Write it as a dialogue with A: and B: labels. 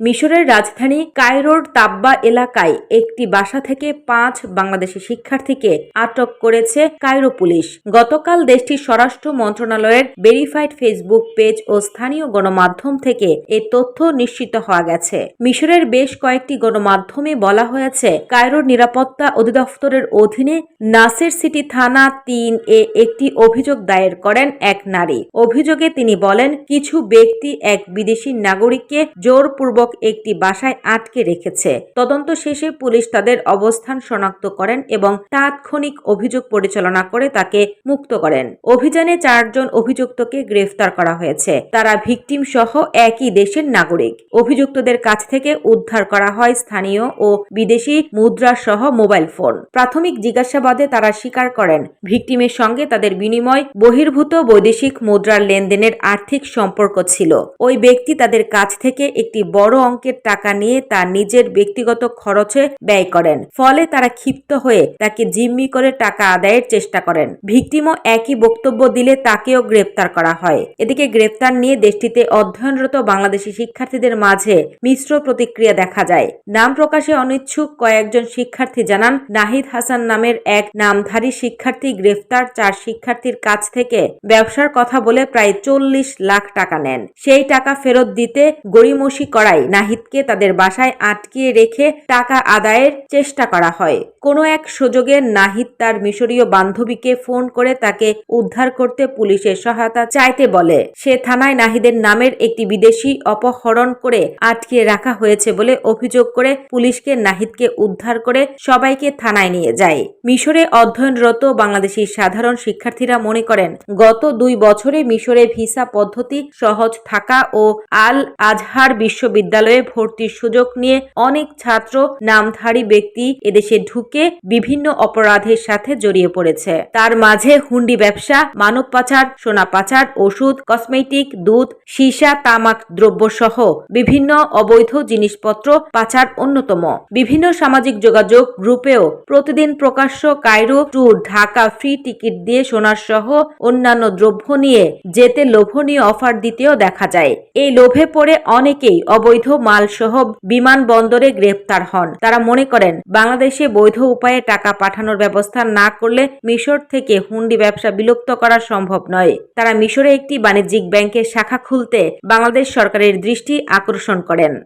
A: মিশরের রাজধানী কায়রোর তাব্বা এলাকায় একটি বাসা থেকে পাঁচ বাংলাদেশি শিক্ষার্থীকে আটক করেছে কায়রো পুলিশ। গতকাল দেশটির স্বরাষ্ট্র মন্ত্রণালয়ের ভেরিফাইড ফেসবুক পেজ ও স্থানীয় গণমাধ্যম থেকে এ তথ্য নিশ্চিত হওয়া গেছে। মিশরের বেশ কয়েকটি গণমাধ্যমে বলা হয়েছে, কায়রোর নিরাপত্তা অধিদপ্তরের অধীনে নাসের সিটি থানা তিন এ একটি অভিযোগ দায়ের করেন এক নারী। অভিযোগে তিনি বলেন, কিছু ব্যক্তি এক বিদেশি নাগরিককে জোরপূর্বক একটি বাসায় আটকে রেখেছে। তদন্ত শেষে পুলিশ তাদের অবস্থান শনাক্ত করেন এবং তাৎক্ষণিক অভিযোগ পরিচালনা করে তাকে মুক্ত করেন। অভিযানে চারজন অভিযুক্তকে গ্রেফতার করা হয়েছে। তারা ভিকটিম সহ একই দেশের নাগরিক। অভিযুক্তদের কাছ থেকে উদ্ধার করা হয় স্থানীয় ও বিদেশি মুদ্রা সহ মোবাইল ফোন। প্রাথমিক জিজ্ঞাসাবাদে তারা স্বীকার করেন, ভিকটিমের সঙ্গে তাদের বিনিময় বহির্ভূত বৈদেশিক মুদ্রার লেনদেনের আর্থিক সম্পর্ক ছিল। ওই ব্যক্তি তাদের কাছ থেকে একটি বড় অঙ্কের টাকা নিয়ে তার নিজের ব্যক্তিগত খরচে ব্যয় করেন। ফলে তারা ক্ষিপ্ত হয়ে তাকে জিম্মি করে টাকা আদায়ের চেষ্টা করেন। ভিকটিমও একই বক্তব্য দিলে তাকেও গ্রেপ্তার করা হয়। এদিকে গ্রেপ্তার নিয়ে দেশটিতে অধ্যয়নরত বাংলাদেশি শিক্ষার্থীদের মাঝে মিশ্র প্রতিক্রিয়া দেখা যায়। নাম প্রকাশে অনিচ্ছুক কয়েকজন শিক্ষার্থী জানান, নাহিদ হাসান নামের এক নামধারী শিক্ষার্থী গ্রেফতার চার শিক্ষার্থীর কাছ থেকে ব্যবসার কথা বলে প্রায় চল্লিশ লাখ টাকা নেন। সেই টাকা ফেরত দিতে গড়িমসি করায় নাহিদকে তাদের বাসায় আটকিয়ে রেখে টাকা আদায়ের চেষ্টা করা হয়। কোনো এক সুযোগে নাহিদ তার মিশরীয় বান্ধবীকে ফোন করে তাকে উদ্ধার করতে পুলিশের সহায়তা চাইতে বলে। সে থানায় নাহিদের নামের একটি বিদেশি অপহরণ করে আটকিয়ে রাখা হয়েছে বলে অভিযোগ করে পুলিশকে নাহিদকে উদ্ধার করে সবাইকে থানায় নিয়ে যায়। মিশরে অধ্যয়নরত বাংলাদেশি সাধারণ শিক্ষার্থীরা মনে করেন, গত দুই বছরে মিশরে ভিসা পদ্ধতি সহজ থাকা ও আল আজহার বিশ্ববিদ্যালয়ে ভর্তির সুযোগ নিয়ে অনেক ছাত্র নামধারী ব্যক্তি এদেশে ঢুকে বিভিন্ন অপরাধের সাথে জড়িয়ে পড়েছে। তার মাঝে হুন্ডি ব্যবসা, মানব পাচার, সোনা পাচার, ওষুধ, কসমেটিক, দুধ, সীসা, তামাক দ্রব্য সহ বিভিন্ন অবৈধ জিনিসপত্র পাচার অন্যতম। বিভিন্ন সামাজিক যোগাযোগ গ্রুপেও প্রতিদিন প্রকাশ্য Cairo to Dhaka free ticket দিয়ে সোনার সহ অন্যান্য দ্রব্য নিয়ে যেতে লোভনীয় অফার দিতেও দেখা যায়। এই লোভে পড়ে অনেকেই অবৈধ মাল সহ বিমানবন্দরে গ্রেপ্তার হন। তারা মনে করেন, বাংলাদেশে বৈধ উপায়ে টাকা পাঠানোর ব্যবস্থা না করলে মিশর থেকে হুন্ডি ব্যবসা বিলুপ্ত করা সম্ভব নয়। তারা মিশরে একটি বাণিজ্যিক ব্যাংকের শাখা খুলতে বাংলাদেশ সরকারের দৃষ্টি আকর্ষণ করেন।